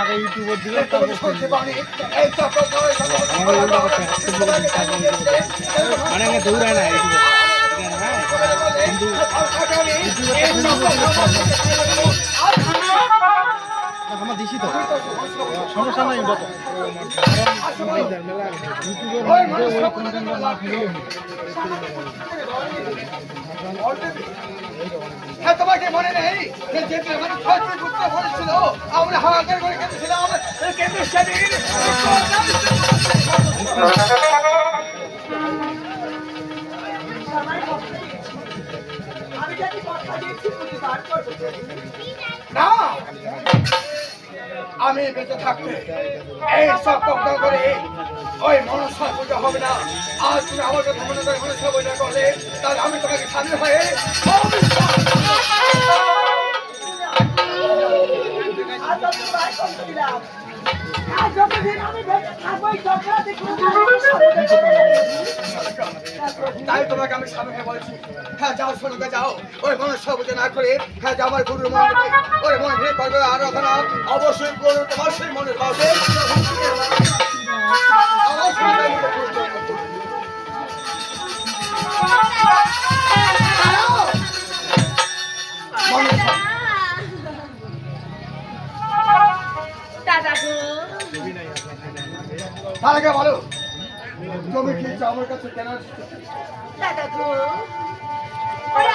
আগে ইউটিউবে দিল তারপর শুনতে পারি এই চাপা করে আমার ওগুলো করতে মানে দৌড়ায় না ইউটিউবে আমার দিছি তো সমস্যা নাই ফেলে হ্যাঁ তোমাকে মনে নেই? যে যেতে মানে ছয়টি পুত্র বলেছিল আমরা হাহাকার করে কেঁদেছিলাম কেন্দ্র শরীর না! আমি বেঁচে থাকব এই সব কথা করে ওই মনসা পূজা হবে না। আজ তুমি আমার কথা মনে করে মনসা পূজা করলে, তাহলে আমি তোমাকে স্বাধীন হয়ে তাই তোমাকে আমি স্বামীকে বলছি হ্যাঁ যাও সোনুকে যাও। ওই মনসা পূজা না করে হ্যাঁ যাও আমার গুরুর ওই মন্দিরে করবে আর ওখানে অবশ্যই করবে তোমার সেই মনের দাদা তার আগে বলো? তুমি কি চাও আমার কাছে কেন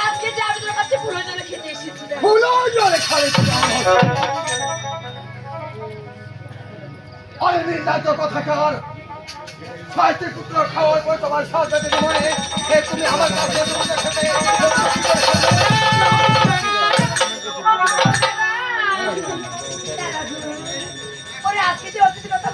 আজকে যে আমি তোর কাছে খেতে জলে খালি খাওয়ার পর তোমার সাথে থেকে মনে যে তুমি আমার কাছে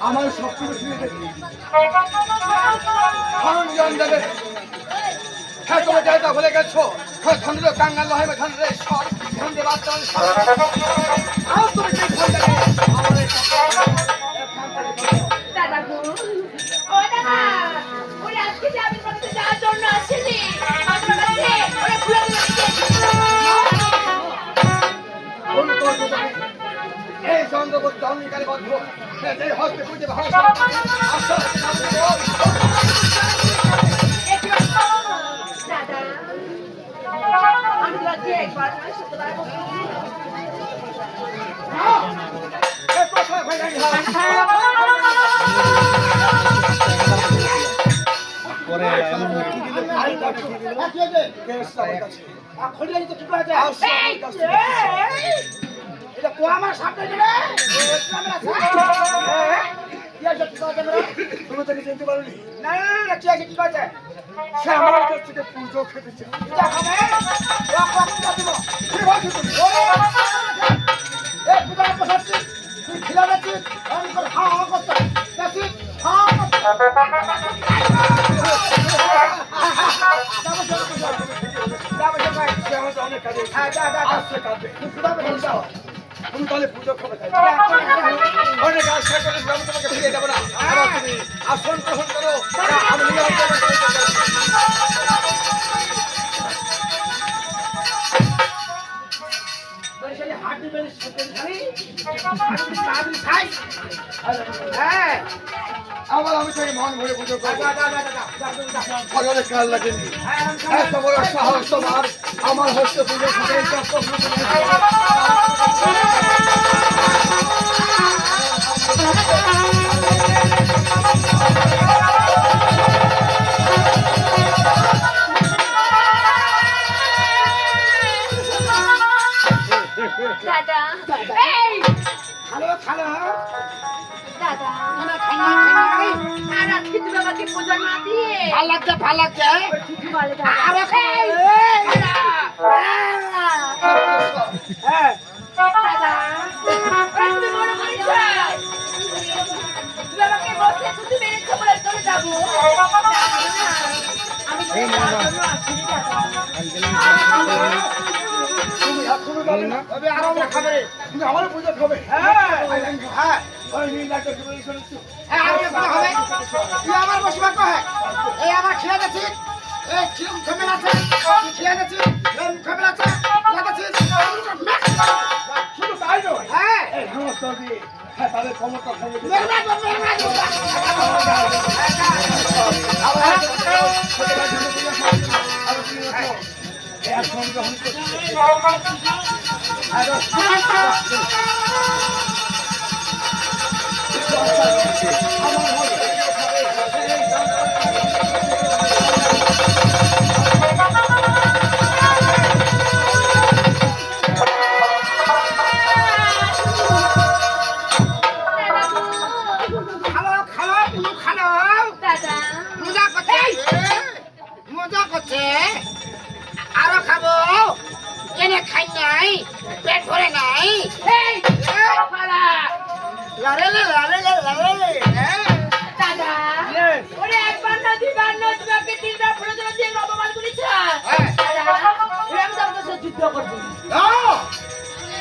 আমার সব কিছু ছিঁড়ে দেবে সরঞ্জাম দেবে। হ্যাঁ তুমি জায়গা ভুলে গেছো? হ্যাঁ ধন্দ্র কাঙ্গাল বা ধন্দ্র সর ধন্দ্র বাচ্চা আর তুমি কি ভুল দেবে। আমার এই দাদা গো। ও দাদা ওরে আজকে যে আমি তোমার যাওয়ার জন্য আসিনি আমার কাছে ওরে ফুলের জন্য অঙ্গীকারে বদ্ধ যে হস্তে পুজো ভাষা আশা দাদা আমি তোমাকে একবার নয় শতবার বলব। এই কথা ভাই পরে এমন তুমি তাকে চিনতে পারোনি সে আমার কাছ থেকে পুজো খেতেছে কি বলছো তুমি? সে আমাকে অনেক কাজে আসছে কাজে। তুমি তাহলে পুজো খাবে তাই? অনেক আশা করে আমি তোমাকে ফিরিয়ে দেবো না এবার তুমি আসন গ্রহণ করো আমি। হ্যাঁ আবার আমি তাকে মন ভরে পুজো করব ফলে কাল লাগেনি এত বড় সাহস তোমার আমার হস্তে পুজো। দাদা। দাদা। ভালো লাগছে ভালো লাগছে। তুমি আমার পুজো খাবে হ্যাঁ হ্যাঁ আমার বসবার কহে। এই আমার খেয়ে গেছিস। এই খেমেল আছে। খেয়ে গেছিস। এই আছে। খেয়ে গেছিস। শুধু তাই নয় হ্যাঁ। হ্যাঁ তাদের ক্ষমতা ক্ষমতা গ্রহণ করছে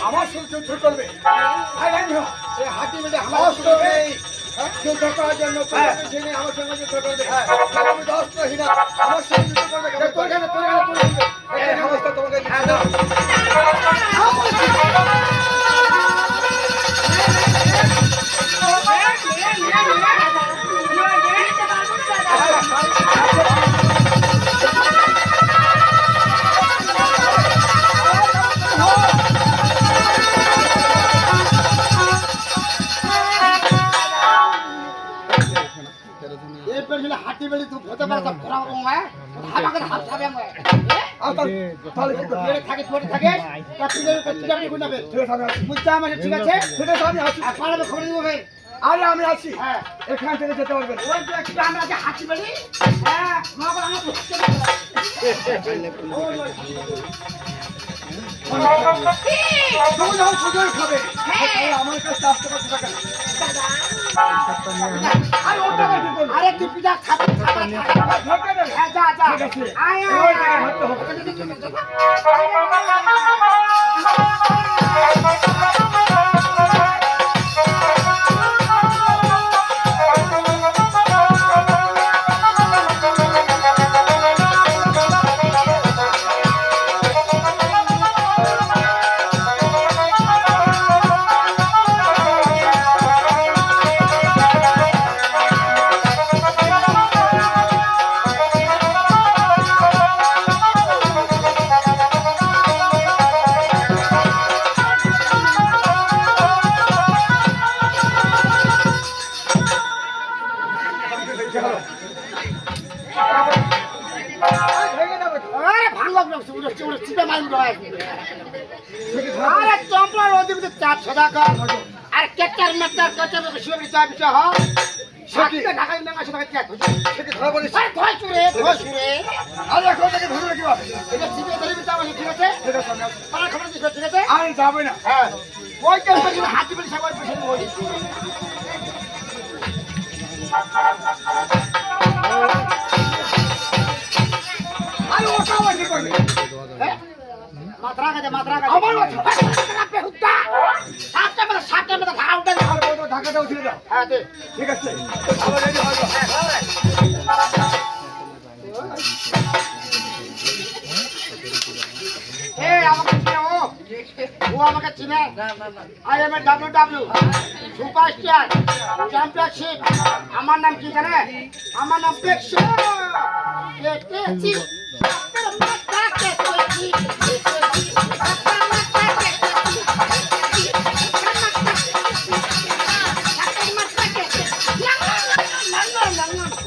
আমার সঙ্গে যুদ্ধ করবে হাতি মেরে আমার যুদ্ধ করার জন্য আমার সঙ্গে যুদ্ধ করবে আমি দশটা আমার সঙ্গে যুদ্ধ করবে তোর কেন তোর তোমাকে আর আছে খবর দিব ভাই আরে আমি আছি হ্যাঁ। এখান থেকে যেতে পারবেন। আমরা হাতি বেড়ি হ্যাঁ খাবে আমার কাছে আসতে পারছি আরে তুই পিঠা খাবে খাবে খাবে হ্যাঁ যা যা। আয় আয় কেটার মেটার কেটার শিবরি চাপ বিচা হ সাকিতে ঢাকাই না আসে ঢাকাই কে? সেটি ধরা পড়েছে। আরে ধয় চুরে ধয় চুরে। আরে এখন থেকে ধরে রাখি বাবা। এটা চিপে ধরে বিচা আছে? ঠিক আছে ঠিক আছে। পাড়া খবর দিছ ঠিক আছে? আরে যাবে না। হ্যাঁ। ওই কেন হাতি বলি সবাই পেছনে ওই আরে ওটা আবার করবে? মাত্রা কাজে মাত্রা কাজে আমার মাত্রা ঢাকাটা উঠিয়ে দাও। হ্যাঁ ঠিক আছে? আবার রেডি হয়ে যাও ও আমাকে চিনে। I am A W W superstar championship আমার নাম কি জানে? আমার নাম পেক্সো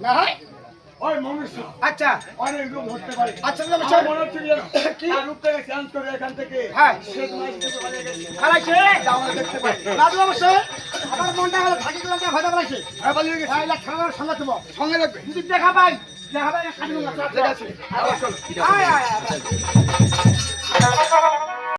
না হয় ওই মনুষ্য আচ্ছা অনেক রূপ হতে পারে আচ্ছা আমার চল মনে হচ্ছে কি রূপটাকে চেঞ্জ করে এখান থেকে হ্যাঁ শেখ মাছ থেকে পালিয়ে গেছে। খালাইছে আমরা দেখতে পাই। দাদু অবশ্যই আমার মনটা হলো থাকি গেলাম ভয় পালাইছে হ্যাঁ, পালিয়ে গেছে। তাইলে খালার সঙ্গে দেবো সঙ্গে রাখবে। যদি দেখা পাই দেখা পাই কাটি দেবো ঠিক আছে। আয় আয় আয়